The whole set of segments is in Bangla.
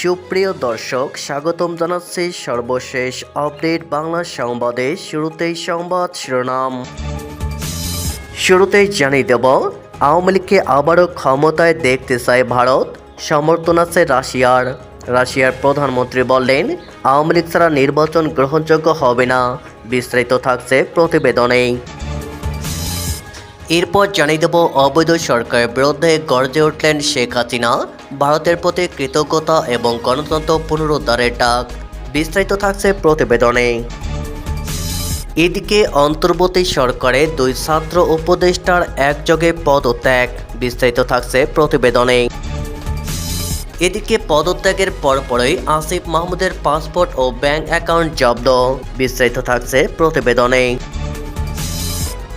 সুপ্রিয় দর্শক, স্বাগতম জানাচ্ছি সর্বশেষ আপডেট বাংলা সংবাদে। শুরুতেই সংবাদ শিরোনাম। শুরুতেই জানিয়ে দেব, আওয়ামী লীগকে আবারও ক্ষমতায় দেখতে চায় ভারত, সমর্থন আছে রাশিয়ার। রাশিয়ার প্রধানমন্ত্রী বললেন, আওয়ামী লীগ ছাড়া নির্বাচন গ্রহণযোগ্য হবে না, বিস্তারিত থাকছে প্রতিবেদনে। এরপর জানিয়ে দেব, অবৈধ সরকারের বিরুদ্ধে গর্জে উঠলেন শেখ হাসিনা। ভারতের প্রতি কৃতজ্ঞতা এবং গণতন্ত্র পুনরুদ্ধারের ডাক। বিস্তারিত থাকছে প্রতিবেদনে। এদিকে অন্তর্বর্তী সরকারের দুই ছাত্র উপদেষ্টার একযোগে পদত্যাগ। বিস্তারিত থাকছে প্রতিবেদনে। এদিকে পদত্যাগের পরপরই আসিফ মাহমুদের পাসপোর্ট ও ব্যাংক অ্যাকাউন্ট জব্দ। বিস্তারিত থাকছে প্রতিবেদনে।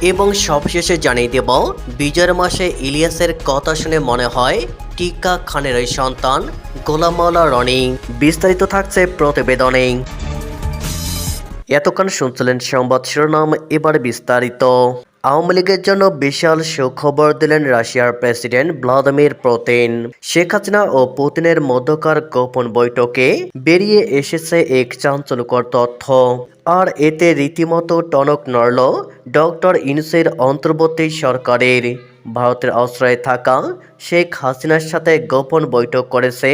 এবং সবশেষে জানিয়ে দেব, বিজয়ের মাসে ইলিয়াসের কথা শুনে মনে হয় টিকা খানের ওই সন্তান গোলাম মাওলা রনি। বিস্তারিত থাকছে প্রতিবেদনে। এতক্ষণ শুনছিলেন সংবাদ শিরোনাম, এবার বিস্তারিত। আওয়ামী লীগের জন্য বিশাল সুখবর দিলেন রাশিয়ার president Vladimir Putin. Sheikh Hasina ও পুতিনের মধ্যকার গোপন বৈঠকে বেরিয়ে এসেছে এক চাঞ্চল্যকর তথ্য। আর এতে রীতিমতো টনক নড়ল ডক্টর ইনুসের অন্তর্বর্তী সরকারের। ভারতের আশ্রয়ে থাকা শেখ হাসিনার সাথে গোপন বৈঠক করেছে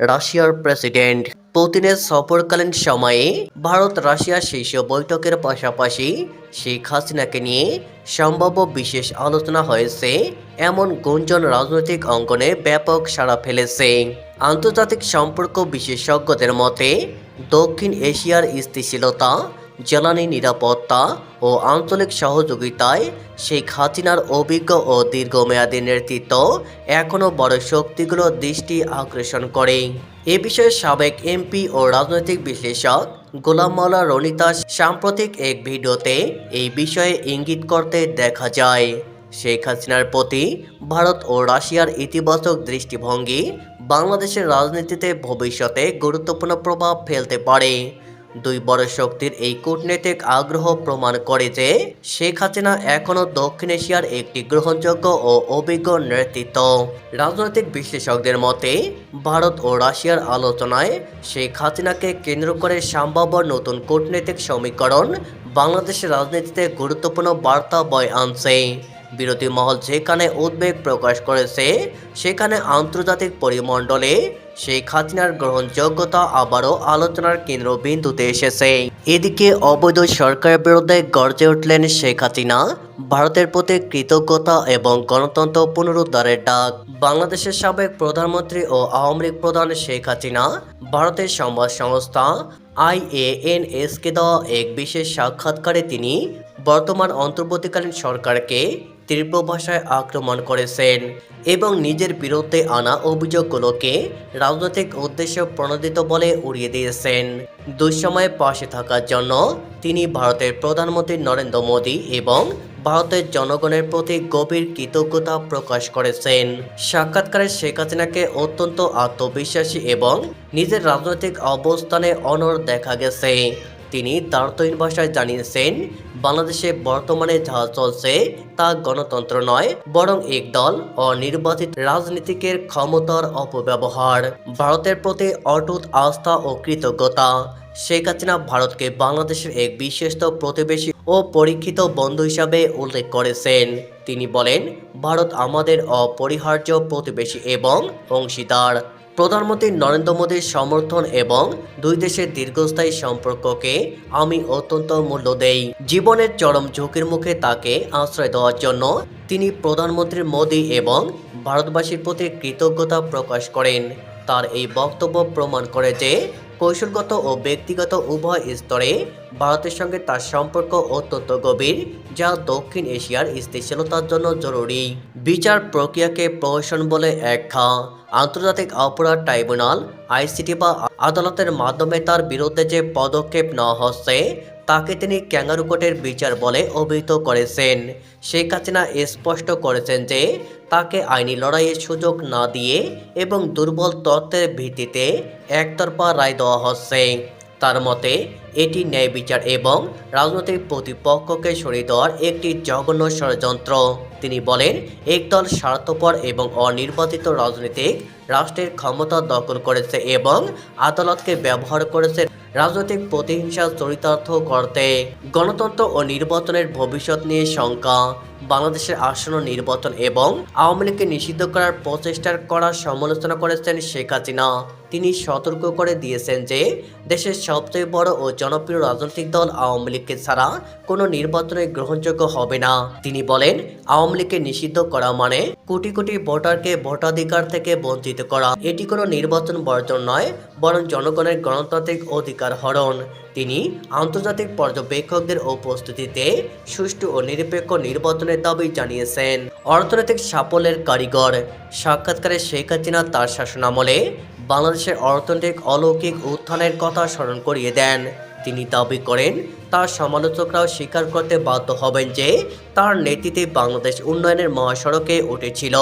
রাশিয়ার প্রেসিডেন্ট। পুতিনের সফরকালীন সময়ে ভারত রাশিয়া শীর্ষ বৈঠকের পাশাপাশি শেখ হাসিনাকে নিয়ে সম্ভাব্য বিশেষ আলোচনা হয়েছে। এমন গুঞ্জন রাজনৈতিক অঙ্গনে ব্যাপক সাড়া ফেলেছে। আন্তর্জাতিক সম্পর্ক বিশেষজ্ঞদের মতে দক্ষিণ এশিয়ার স্থিতিশীলতা জ্বালানি নিরাপত্তা ও আঞ্চলিক সহযোগিতায় শেখ হাসিনার অভিজ্ঞ ও দীর্ঘমেয়াদী নেতৃত্ব এখনও বড় শক্তিগুলো দৃষ্টি আকর্ষণ করে। এ বিষয়ে সাবেক এমপি ও রাজনৈতিক বিশ্লেষক গোলাম মাওলা রনিতা সাম্প্রতিক এক ভিডিওতে এই বিষয়ে ইঙ্গিত করতে দেখা যায়। শেখ হাসিনার প্রতি ভারত ও রাশিয়ার ইতিবাচক দৃষ্টিভঙ্গি বাংলাদেশের রাজনীতিতে ভবিষ্যতে গুরুত্বপূর্ণ প্রভাব ফেলতে পারে। দুই বড় শক্তির এই কূটনৈতিক আগ্রহ প্রমাণ করে যে শেখ হাসিনা এখনও দক্ষিণ এশিয়ার একটি গ্রহণযোগ্য ও অভিজ্ঞ নেতৃত্ব। রাজনৈতিক বিশ্লেষকদের মতে, ভারত ও রাশিয়ার আলোচনায় শেখ হাসিনাকে কেন্দ্র করে সম্ভাব্য নতুন কূটনৈতিক সমীকরণ বাংলাদেশের রাজনীতিতে গুরুত্বপূর্ণ বার্তা বয় আনছে। বিরোধী মহল যেখানে উদ্বেগ প্রকাশ করেছে, সেখানে আন্তর্জাতিক পরিমণ্ডলে শেখ হাসিনার গ্রহণযোগ্যতা আবারও আলোচনার কেন্দ্রবিন্দুতে এসেছে। এদিকে অবৈধ সরকারের বিরুদ্ধে গর্জে উঠলেন শেখ হাসিনা, ভারতের প্রতি কৃতজ্ঞতা এবং গণতন্ত্র পুনরুদ্ধারের ডাক। বাংলাদেশের সাবেক প্রধানমন্ত্রী ও আওয়ামী লীগ প্রধান শেখ হাসিনা, ভারতের সংবাদ সংস্থা আইএএনএসকে দেওয়া এক বিশেষ সাক্ষাৎকারে তিনি বর্তমান অন্তর্বর্তীকালীন সরকারকে তীব্র ভাষায় আক্রমণ করেছেন এবং নিজের বিরুদ্ধে আনা অভিযোগগুলোকে রাজনৈতিক উদ্দেশ্য প্রণোদিত বলে উড়িয়ে দিয়েছেন। দুঃসময়ে পাশে থাকার জন্য তিনি ভারতের প্রধানমন্ত্রী নরেন্দ্র মোদী এবং ভারতের জনগণের প্রতি গভীর কৃতজ্ঞতা প্রকাশ করেছেন। সাক্ষাৎকারে শেখ হাসিনাকে অত্যন্ত আত্মবিশ্বাসী এবং নিজের রাজনৈতিক অবস্থানে অনড় দেখা গেছে। তিনি দার্থহীন ভাষায় জানিয়েছেন, বাংলাদেশে বর্তমানে যা চলছে তা গণতন্ত্র নয়, বরং একদল অনির্বাচিত রাজনীতিকের ক্ষমতার অপব্যবহার। ভারতের প্রতি অটুট আস্থা ও কৃতজ্ঞতা। শেখ হাসিনা ভারতকে বাংলাদেশের এক বিশ্বস্ত প্রতিবেশী ও পরীক্ষিত বন্ধু হিসাবে উল্লেখ করেছেন। তিনি বলেন, ভারত আমাদের অপরিহার্য প্রতিবেশী এবং অংশীদার। প্রধানমন্ত্রী নরেন্দ্র মোদীর সমর্থন এবং দুই দেশের দীর্ঘস্থায়ী সম্পর্ককে আমি অত্যন্ত মূল্য দেই। জীবনের চরম ঝুঁকির মুখে তাকে আশ্রয় দেওয়ার জন্য তিনি প্রধানমন্ত্রী মোদী এবং ভারতবাসীর প্রতি কৃতজ্ঞতা প্রকাশ করেন। তার এই বক্তব্য প্রমাণ করে যে কৌশলগত ও ব্যক্তিগত উভয় স্তরে ভারতের সঙ্গে তার সম্পর্ক অত্যন্ত গভীর, যা দক্ষিণ এশিয়ার স্থিতিশীলতার জন্য জরুরি। বিচার প্রক্রিয়াকে প্রহসন বলে একখা আন্তর্জাতিক অপরাধ ট্রাইব্যুনাল, আইসিটি বা আদালতের মাধ্যমে তার বিরুদ্ধে যে পদক্ষেপ নেওয়া হচ্ছে তাকে তিনি ক্যাঙ্গারু কোর্টের বিচার বলে অভিহিত করেছেন। শেখ হাসিনা স্পষ্ট করেছেন যে, তাকে আইনি লড়াইয়ের সুযোগ না দিয়ে এবং দুর্বল তত্ত্বের ভিত্তিতে একতরফা রায় দেওয়া হচ্ছে। তার মতে, এটি ন্যায় বিচার এবং রাজনৈতিক প্রতিপক্ষকে সরিয়ে দেওয়ার একটি জঘন্য ষড়যন্ত্র। তিনি বলেন, একদল স্বার্থপর এবং অনির্বাচিত রাজনৈতিক রাষ্ট্রের ক্ষমতা দখল করেছে এবং আদালতকে ব্যবহার করেছে রাজনৈতিক প্রতিহিংসা চরিতার্থ করতে গণতন্ত্র ও নির্বাচনের ভবিষ্যৎ নিয়ে শঙ্কা, বাংলাদেশের আসন্ন নির্বাচন এবং আওয়ামী লীগকে নিষিদ্ধ করার প্রচেষ্টার করা সমালোচনা করেছেন শেখ হাসিনা। তিনি সতর্ক করে দিয়েছেন যে দেশের সবচেয়ে বড় ও জনপ্রিয় রাজনৈতিক দল আওয়ামী লীগকে ছাড়া কোনো নির্বাচনে গ্রহণযোগ্য হবে না। তিনি বলেন, আওয়ামী লীগকে নিষিদ্ধ করা মানে কোটি কোটি ভোটারকে ভোটাধিকার থেকে বঞ্চিত করা। এটি কোনো নির্বাচন বর্জন নয়, বরং জনগণের গণতান্ত্রিক অধিকার হরণ। তিনি আন্তর্জাতিক পর্যবেক্ষকদের উপস্থিতিতে সুষ্ঠু ও নিরপেক্ষ নির্বাচনের দাবি জানিয়েছেন। অর্থনৈতিক সাফল্যের কারিগর। সাক্ষাৎকারে শেখ হাসিনা তার শাসনামলে বাংলাদেশের অর্থনৈতিক অলৌকিক উত্থানের কথা স্মরণ করিয়ে দেন। তিনি দাবি করেন তার সমালোচকরাও স্বীকার করতে বাধ্য হবেন যে তার নেতৃত্বে বাংলাদেশ উন্নয়নের মহাসড়কে উঠেছিল।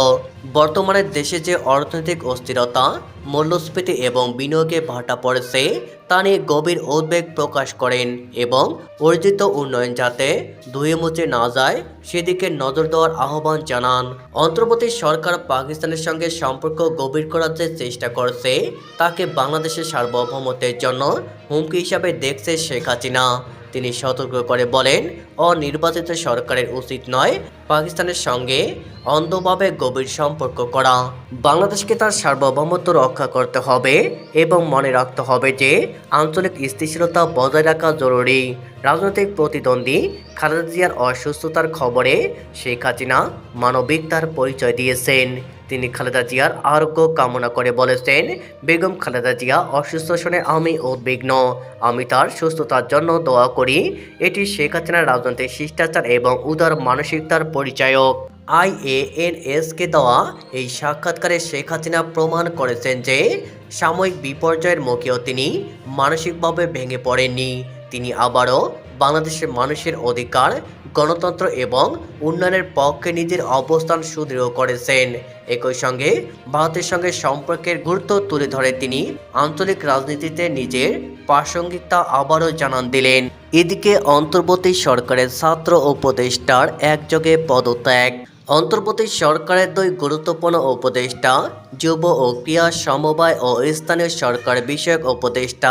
বর্তমানে দেশে যে অর্থনৈতিক অস্থিরতা, মূল্যস্ফীতি এবং বিনিয়োগে ভাটা পড়েছে, তা নিয়ে গভীর উদ্বেগ প্রকাশ করেন এবং অর্জিত উন্নয়ন যাতে ধুয়ে মুছে না যায়, সেদিকে নজর দেওয়ার আহ্বান জানান। অন্তর্বর্তী সরকার পাকিস্তানের সঙ্গে সম্পর্ক গভীর করার যে চেষ্টা করছে, তাকে বাংলাদেশের সার্বভৌমত্বের জন্য হুমকি হিসাবে দেখছে শেখ হাসিনা। তিনি সতর্ক করে বলেন, অনির্বাচিত সরকারের উচিত নয় পাকিস্তানের সঙ্গে অন্ধভাবে গভীর সম্পর্ক করা। বাংলাদেশকে তার সার্বভৌমত্ব রক্ষা করতে হবে এবং মনে রাখতে হবে যে আঞ্চলিক স্থিতিশীলতা বজায় রাখা জরুরি। রাজনৈতিক প্রতিদ্বন্দ্বী খালেদা জিয়ার অসুস্থতার খবরে শেখ হাসিনা মানবিকতার পরিচয় দিয়েছেন। তিনি খালেদা জিয়ার আরোগ্য কামনা করে বলেছেন, বেগম খালেদা জিয়া অসুস্থ শুনে আমি উদ্বিগ্ন। আমি তার সুস্থতার জন্য দোয়া করি। এটি শেখ হাসিনার রাজনৈতিক শিষ্টাচার এবং উদার মানসিকতার পরিচায়ক। আইএএনএসকে দেওয়া এই সাক্ষাৎকারে শেখ হাসিনা প্রমাণ করেছেন যে, সাময়িক বিপর্যয়ের মুখেও তিনি মানসিকভাবে ভেঙে পড়েননি। তিনি আবারও বাংলাদেশের মানুষের অধিকার, গণতন্ত্র এবং উন্নয়নের পক্ষে নিজের অবস্থান সুদৃঢ় করেছেন। একই সঙ্গে ভারতের সঙ্গে সম্পর্কের গুরুত্ব তুলে ধরে তিনি আঞ্চলিক রাজনীতিতে নিজের প্রাসঙ্গিকতা আবারও জানান দিলেন। এদিকে অন্তর্বর্তী সরকারের ছাত্র উপদেষ্টার একযোগে পদত্যাগ। অন্তর্বর্তী সরকারের দুই গুরুত্বপূর্ণ উপদেষ্টা, যুব ও ক্রিয়া সমবায় ও স্থানীয় সরকার বিষয়ক উপদেষ্টা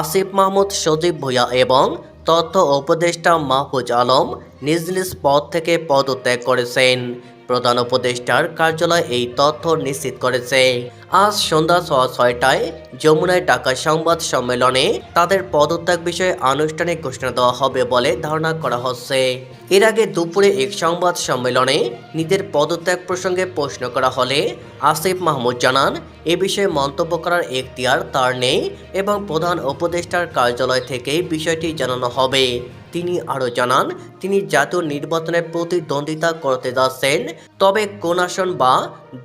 আসিফ মাহমুদ সজীব ভূঁইয়া এবং তথ্য উপদেষ্টা মাহফুজ আলম নিজ নিজ পদ থেকে পদত্যাগ করেছেন। প্রধান উপদেষ্টার কার্যালয় এই তথ্য নিশ্চিত করেছে। আজ সন্ধ্যা সোয়া ছয়টায় যমুনায় ডাকা সংবাদ সম্মেলনে তাদের পদত্যাগ বিষয়ে আনুষ্ঠানিক ঘোষণা দেওয়া হবে বলে ধারণা করা হচ্ছে। এর আগে দুপুরে এক সংবাদ সম্মেলনে নিজের পদত্যাগ প্রসঙ্গে প্রশ্ন করা হলে আসিফ মাহমুদ জানান, এ বিষয়ে মন্তব্য করার এখতিয়ার তার নেই এবং প্রধান উপদেষ্টার কার্যালয় থেকেই বিষয়টি জানানো হবে। তিনি আরও জানান, তিনি জাতীয় নির্বাচনে প্রতিদ্বন্দ্বিতা করতে যাচ্ছেন, তবে কোন আসন বা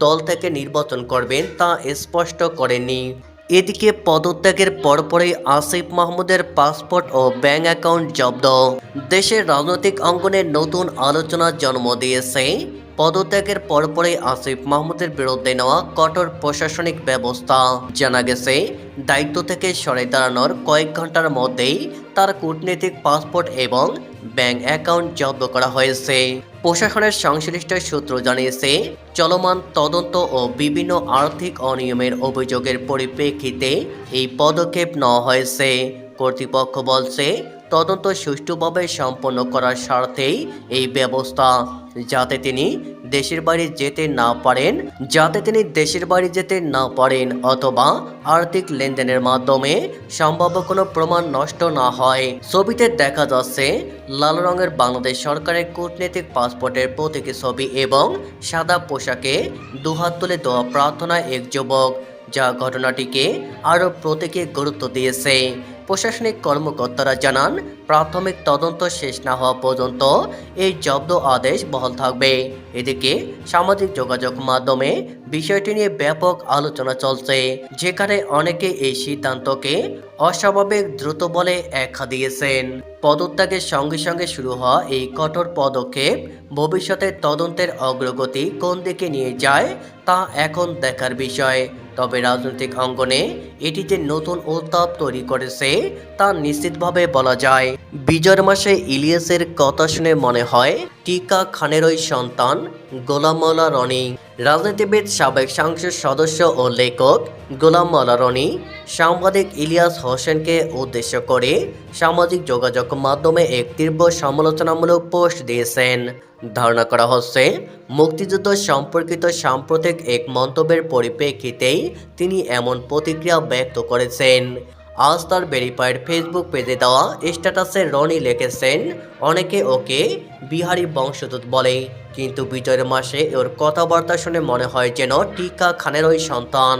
দল থেকে নির্বাচন করবেন তা স্পষ্ট করেননি। এদিকে পদত্যাগের পরপরই আসিফ মাহমুদের পাসপোর্ট ও ব্যাঙ্ক অ্যাকাউন্ট জব্দ। দেশের রাজনৈতিক অঙ্গনে নতুন আলোচনার জন্ম দিয়েছে। পদত্যাগের পরপরই আসিফ মাহমুদের বিরুদ্ধে নেওয়া কঠোর প্রশাসনিক ব্যবস্থা। জানা গেছে, দায়িত্ব থেকে সরে দাঁড়ানোর কয়েক ঘণ্টার মধ্যেই তার কূটনৈতিক পাসপোর্ট এবং ব্যাংক অ্যাকাউন্ট জব্দ করা হয়েছে। প্রশাসনের সংশ্লিষ্ট সূত্র জানিয়েছে, চলমান তদন্ত ও বিভিন্ন আর্থিক অনিয়মের অভিযোগের পরিপ্রেক্ষিতে এই পদক্ষেপ নেওয়া হয়েছে। কর্তৃপক্ষ বলছে, তদন্ত সুষ্ঠুভাবে সম্পন্ন করার স্বার্থেই এই ব্যবস্থা, যাতে তিনি দেশের বাড়ি যেতে না পারেন, যাতে তিনি দেশের বাড়ি যেতে না পারেন অথবা আর্থিক লেনদেনের মাধ্যমে সম্ভাব্য কোনো প্রমাণ নষ্ট না হয়। ছবিতে দেখা যাচ্ছে, লাল রঙের বাংলাদেশ সরকারের কূটনৈতিক পাসপোর্টের প্রতীকী ছবি এবং সাদা পোশাকে দুহাত তুলে দেওয়া প্রার্থনা এক যুবক, যা ঘটনাটিকে আরও প্রতীকে গুরুত্ব দিয়েছে। প্রশাসনিক কর্মকর্তারা জানান, প্রাথমিক তদন্ত শেষ না হওয়া পর্যন্ত এই জব্দ আদেশ বহাল থাকবে। এদিকে সামাজিক যোগাযোগ মাধ্যমে বিষয়টি নিয়ে ব্যাপক আলোচনা চলছে, যেখানে অনেকে এই সিদ্ধান্তকে অস্বাভাবিক দ্রুত বলে একা দিয়েছেন। পদত্যাগের সঙ্গে সঙ্গে শুরু হওয়া এই কঠোর পদক্ষেপ ভবিষ্যতে তদন্তের অগ্রগতি কোন দিকে নিয়ে যায় তা এখন দেখার বিষয়। তবে রাজনৈতিক অঙ্গনে এটি যে নতুন উত্তাপ তৈরি করেছে তা নিশ্চিতভাবে বলা যায়। বিজয় মাসে ইলিয়াসের কথা শুনে মনে হয় টিকা খানেরই সন্তান গোলাম মাওলা রনি। রাজনীতিবিদ, সাবেক সংসদ সদস্য ও লেখক গোলাম মাওলা রনি, সাংবাদিক ইলিয়াস হোসেনকে উদ্দেশ্য করে সামাজিক যোগাযোগ মাধ্যমে এক তীব্র সমালোচনামূলক পোস্ট দিয়েছেন। ধারণা করা হচ্ছে, মুক্তিযুদ্ধ সম্পর্কিত সাম্প্রতিক এক মন্তব্যের পরিপ্রেক্ষিতেই তিনি এমন প্রতিক্রিয়া ব্যক্ত করেছেন। আজ তার ভেরিফাইড ফেসবুক পেজে দেওয়া স্ট্যাটাসে রনি লিখেছেন, অনেকে ওকে বিহারি বংশদূত বলে, কিন্তু বিজয়ের মাসে ওর কথাবার্তা শুনে মনে হয় যেন টিকা খানের ওই সন্তান।